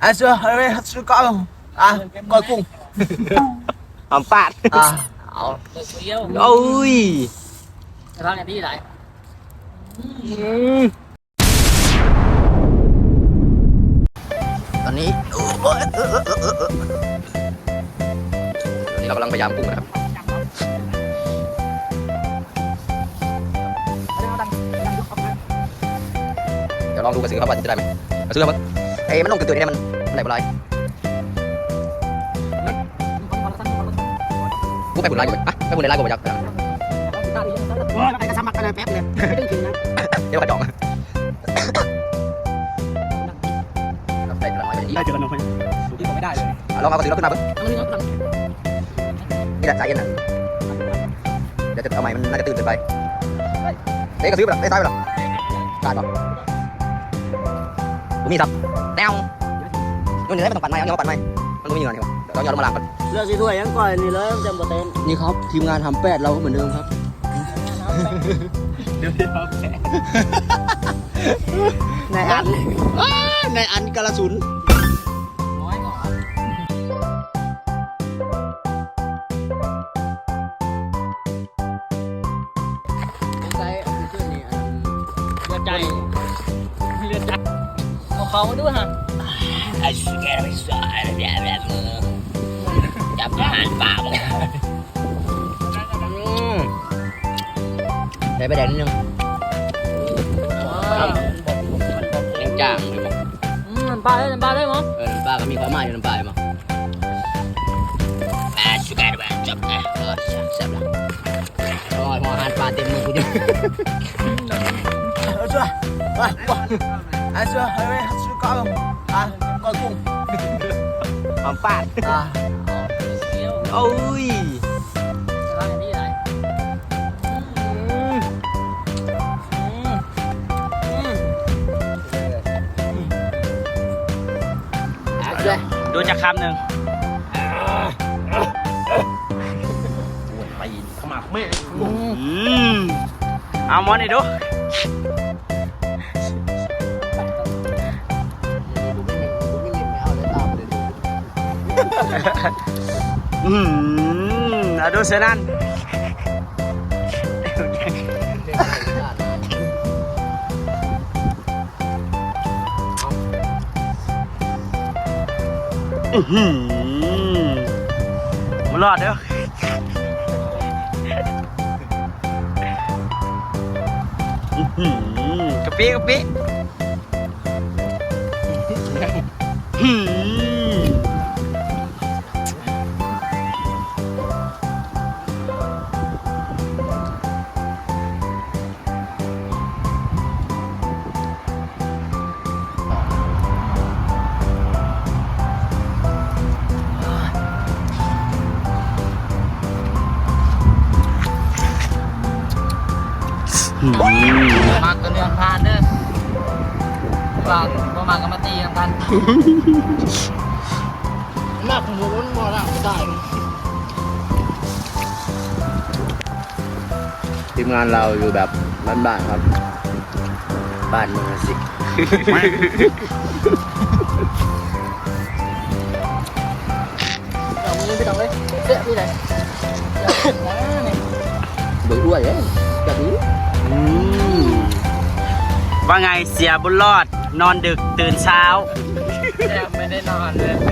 À chưa, đây chưa có không? À, coi cùng. หอมปาด À, ảo. เปิดเดียวโอ้ยสภาพอย่างที่ไหนตอนนี้โอ้โอ้เออเออเออเออเออตอนนี้เรากำลังพยายามกุ้งนะครับเดี๋ยวลองดูกระสือครับว่าจะได้ไหมกระสือมั นเอ้ยมันลงตื่นๆนี่มันมันไหลบ่ไหลกูไปบุญไล่กูไปอะไปบุญไล่กูไปยักษ์ไปกระชับมักกันเลยแป๊บเลยไม่ต้องกินนะเดี๋ยวกระจอกได้ตัวละน้อยไปอย่างนี้ Đây chưa cần đâu phải. Đi không ได้เลยอะลองเอากระสือเราขึ้นมาเพิ่งต้องนี่ต้องนี่แหละใจเย็นนะเดี๋ยวจะเอาใหม่มันน่าจะตื่นเกินไปเอ้ยกระสือไปหรอเอ้ยตายไปหรอตายป่ะกูมีสับ แนวนู่นนี่ได้ไม่ต้องปั่นไม้เอาเงาปั่นไม้มันก็มีเงินเหรอเดี๋ยวเราลงมาล้างก่อนเลือกสีถ้วยยังก่อนนี่เลยจำบ่เต้นนี่ครับทีมงานทำแปดเราก็เหมือนเดิมครับ Điều đi không? นายอันนายอันกาลสุนน้อยก่อนใจเลือดใจเลือดใจ เอาเขาด้วยฮะจับอาหารป่ามึงใส่ไปแดงนิดนึงยังจ้างเลยมั้งอืมน้ำปลาได้น้ำปลาได้มั้งเออน้ำปลาก็มีความหมายอยู่น้ำปลาอยู่มั้งมาสุการบ้านจับนะเออแซ่บละโอ้ยพออาหารปลาเต็มมือกูจะ À chưa? À, qua. À chưa, đây chưa có không? À, coi cùng. หอมปาด À, ảo. เดียวโอ้ยสภาพอย่างที่ไหนดูจากคำหนึ่งไปขมักแม่เอามอนนี่ดู อืมอาดูเสยนันอื้อหือมันรอดเด้ออื้อหือกะปิกะปิ มากกันเรือนพานเด้อฝากบ่มากกันมาตีกันกันมากของหมูมันบ่ละไม่ได้ทีมงานเราอยู่แบบบ้านๆครับ บ้านเมืองสิเอามือไปตรงเลยเสียพี่ไหนนะนี่เบื่ออ้วยเอ้ยแบบนี้ ว่าไงเสียบุญรอด นอนดึกตื่นเช้าแทบไม่ได้นอนเลย